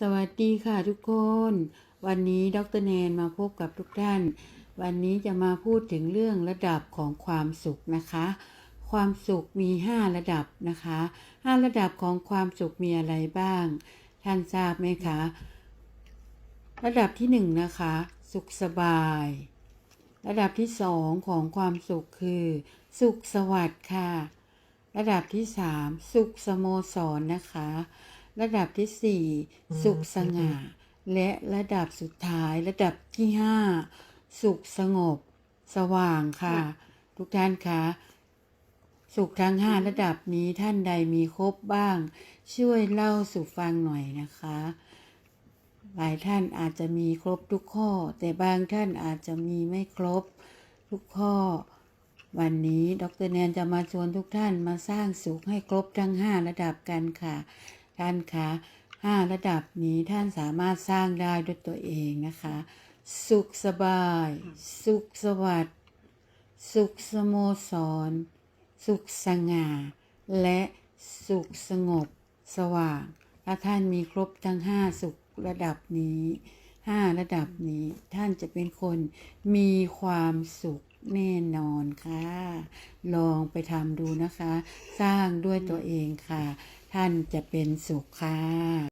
สวัสดีค่ะทุกคน วันนี้ดรแนนมาพบกับทุกท่าน วันนี้จะมาพูดถึงเรื่องระดับของความสุขนะคะ ความสุขมี 5 ระดับนะคะ 5 ระดับของความสุขมีอะไรบ้าง ท่านทราบไหมคะ ระดับที่1นะคะ สุขสบาย ระดับที่ 2 ของความสุขคือ สุขสวัสดิ์ค่ะ ระดับที่ 3 สุขสโมสรนะคะ ระดับที่ 4 สุขสง่า และระดับสุดท้ายระดับที่ 5 สุขสงบ สว่างค่ะ ทุกท่านคะสุขทั้ง 5 ระดับนี้ท่านใดมีครบบ้าง ช่วยเล่าสู่ฟังหน่อยนะคะ หลายท่านอาจจะมีครบทุกข้อ แต่บางท่านอาจจะมีไม่ครบทุกข้อวันนี้ดรแนนจะมาชวนทุกท่านมาสร้างสุขให้ครบทั้ง 5 ระดับกันค่ะ ท่านคะ5ระดับนี้ท่านสามารถสร้างได้ด้วยตัวเองนะคะ สุขสบาย สุขสวัสดิ์สุขสโมสร สุขสง่า และสุขสงบ สว่าง ถ้าท่านมีครบทั้ง 5 สุขระดับนี้ 5 ระดับนี้ท่านจะเป็นคนมีความสุข แน่นอนค่ะ ลองไปทำดูนะคะ สร้างด้วยตัวเองค่ะ ท่านจะเป็นสุขค่ะ